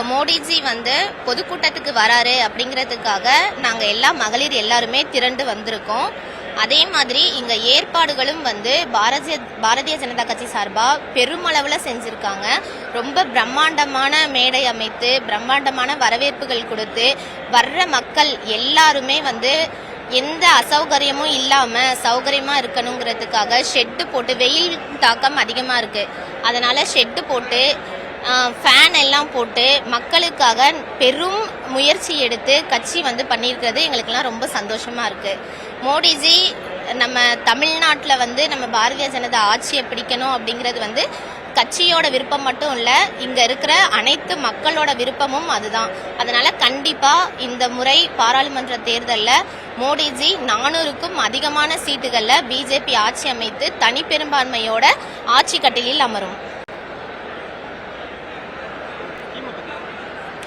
இப்போ மோடிஜி வந்து பொதுக்கூட்டத்துக்கு வராரு அப்படிங்கிறதுக்காக நாங்கள் எல்லா மகளிர் எல்லாருமே திரண்டு வந்திருக்கோம். அதே மாதிரி இங்க ஏற்பாடுகளும் வந்து பாரதிய பாரதிய ஜனதா கட்சி சார்பா பெருமளவுல செஞ்சிருக்காங்க. ரொம்ப பிரம்மாண்டமான மேடை அமைத்து பிரம்மாண்டமான வரவேற்புகள் கொடுத்து வர்ற மக்கள் எல்லாருமே வந்து எந்த அசௌகரியமும் இல்லாம சௌகரியமா இருக்கணுங்கிறதுக்காக ஷெட்டு போட்டு வெயில் தாக்கம் அதிகமா இருக்கு. அதனால ஷெட்டு போட்டு ஃபேன் எல்லாம் போட்டு மக்களுக்காக பெரும் முயற்சி எடுத்து கட்சி வந்து பண்ணியிருக்கிறது எங்களுக்கெல்லாம் ரொம்ப சந்தோஷமாக இருக்குது மோடிஜி நம்ம தமிழ்நாட்டில் வந்து நம்ம பாரதிய ஜனதா ஆட்சியை பிடிக்கணும் அப்படிங்கிறது வந்து கட்சியோட விருப்பம் மட்டும் இல்லை இங்கே இருக்கிற அனைத்து மக்களோட விருப்பமும் அதுதான். அதனால கண்டிப்பாக இந்த முறை பாராளுமன்ற தேர்தலில் மோடிஜி நானூறுக்கும் அதிகமான சீட்டுகளில் பிஜேபி ஆட்சி அமைத்து தனி பெரும்பான்மையோட ஆட்சி கட்டிலில் அமரும்.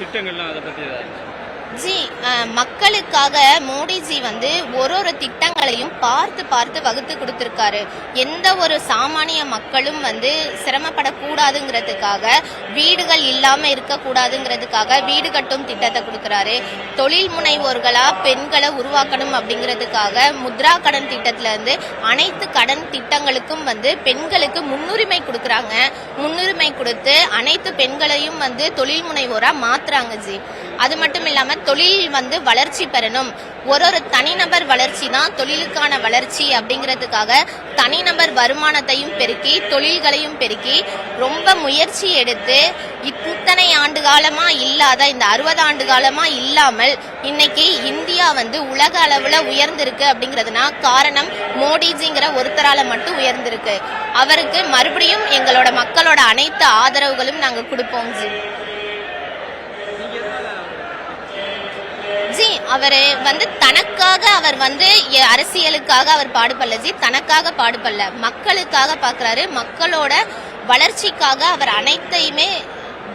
திட்டங்கள்லாம் அதை பற்றி ஏதாவது ஜி மக்களுக்காக மோடிஜி வந்து ஒரு ஒரு திட்டங்களையும் பார்த்து பார்த்து வகுத்து கொடுத்துருக்காரு. எந்த ஒரு சாமானிய மக்களும் வந்து சிரமப்படக்கூடாதுங்கிறதுக்காக வீடுகள் இல்லாமல் இருக்கக்கூடாதுங்கிறதுக்காக வீடு கட்டும் திட்டத்தை கொடுக்குறாரு. தொழில் முனைவோர்களா பெண்களை உருவாக்கணும் அப்படிங்கிறதுக்காக முத்ரா கடன் திட்டத்துல இருந்து அனைத்து கடன் திட்டங்களுக்கும் வந்து பெண்களுக்கு முன்னுரிமை கொடுக்குறாங்க. முன்னுரிமை கொடுத்து அனைத்து பெண்களையும் வந்து தொழில் முனைவோராக மாத்துறாங்க ஜி. அது மட்டும் இல்லாமல் தொழில் வந்து வளர்ச்சி பெறணும். ஒரு ஒரு தனிநபர் வளர்ச்சி தான் தொழிலுக்கான வளர்ச்சி அப்படிங்கிறதுக்காக தனிநபர் வருமானத்தையும் பெருக்கி தொழில்களையும் பெருக்கி ரொம்ப முயற்சி எடுத்து இத்தனை ஆண்டு காலமா இல்லாத இந்த அறுபது ஆண்டு காலமா இல்லாமல் இன்னைக்கு இந்தியா வந்து உலக அளவுல உயர்ந்திருக்கு அப்படிங்கிறதுனா காரணம் மோடிஜிங்கிற ஒருத்தரால மட்டும் உயர்ந்திருக்கு. அவருக்கு மறுபடியும் எங்களோட மக்களோட அனைத்து ஆதரவுகளும் நாங்கள் கொடுப்போம் ஜி ஜி அவர் வந்து தனக்காக அவர் வந்து எ- அரசியலுக்காக அவர் பாடுபடல. ஜி தனக்காக பாடுபடல. மக்களுக்காக பார்க்குறாரு மக்களோட வளர்ச்சிக்காக அவர் அனைத்தையுமே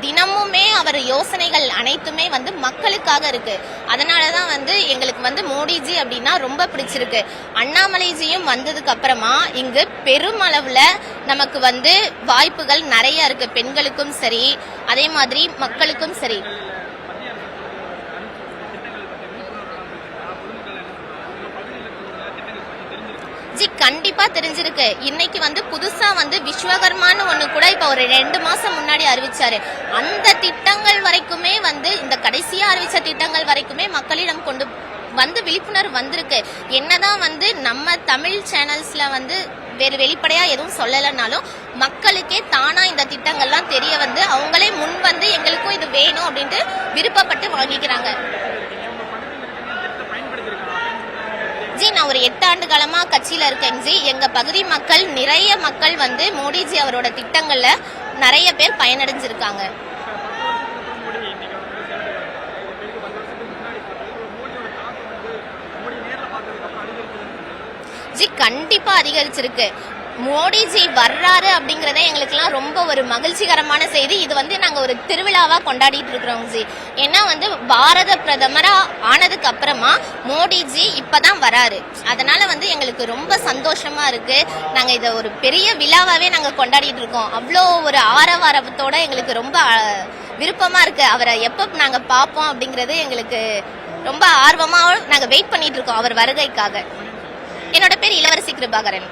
தினமுமே அவர் யோசனைகள் அனைத்துமே வந்து மக்களுக்காக இருக்கு. அதனால தான் வந்து எங்களுக்கு வந்து மோடிஜி அப்படின்னா ரொம்ப பிடிச்சிருக்கு. அண்ணாமலைஜியும் வந்ததுக்கு அப்புறமா இங்கு பெருமளவுல நமக்கு வந்து வாய்ப்புகள் நிறைய இருக்கு. பெண்களுக்கும் சரி அதே மாதிரி மக்களுக்கும் சரி. ஜி கண்டிப்பா தெரிஞ்சிருக்கு. இன்னைக்கு வந்து புதுசா வந்து விஸ்வகர்மான்னு ஒன்று கூட இப்ப ஒரு ரெண்டு மாசம் முன்னாடி அறிவிச்சாரு. அந்த திட்டங்கள் வரைக்குமே வந்து இந்த கடைசியா அறிவிச்ச திட்டங்கள் வரைக்குமே மக்களிடம் கொண்டு வந்து விழிப்புணர்வு வந்திருக்கு. என்னதான் வந்து நம்ம தமிழ் சேனல்ஸ்ல வந்து வேறு வெளிப்படையா எதுவும் சொல்லலைனாலும் மக்களுக்கே தானா இந்த திட்டங்கள்லாம் தெரிய வந்து அவங்களே முன் வந்து எங்களுக்கும் இது வேணும் அப்படின்ட்டு விருப்பப்பட்டு வாங்கிக்கிறாங்க. எட்டாண்டு ஆண்டு காலமா கட்சியில இருக்கேன் ஜி எங்க பகுதி மக்கள் நிறைய மக்கள் வந்து மோடிஜி அவரோட திட்டங்கள்ல நிறைய பேர் பயனடைஞ்சிருக்காங்க. ஜி கண்டிப்பா அதிகரிச்சிருக்கு. மோடிஜி வர்றாரு அப்படிங்கறதே எங்களுக்குலாம் ரொம்ப ஒரு மகிழ்ச்சிகரமான செய்தி. இது வந்து நாங்கள் ஒரு திருவிழாவாக கொண்டாடிட்டு இருக்கிறோம் ஜி. ஏன்னா வந்து பாரத பிரதமராக ஆனதுக்கு அப்புறமா மோடிஜி இப்பதான் வராரு. அதனால வந்து எங்களுக்கு ரொம்ப சந்தோஷமா இருக்கு. நாங்கள் இதை ஒரு பெரிய விழாவாகவே நாங்கள் கொண்டாடிட்டு இருக்கோம். அவ்வளோ ஒரு ஆரவாரத்தோட எங்களுக்கு ரொம்ப விருப்பமாக இருக்கு. அவரை எப்போ நாங்கள் பார்ப்போம் அப்படிங்கிறது எங்களுக்கு ரொம்ப ஆர்வமாக நாங்கள் வெயிட் பண்ணிட்டு இருக்கோம். அவர் வருகைக்காக. என்னோட பேர் இளவரசி கிருபாகரன்.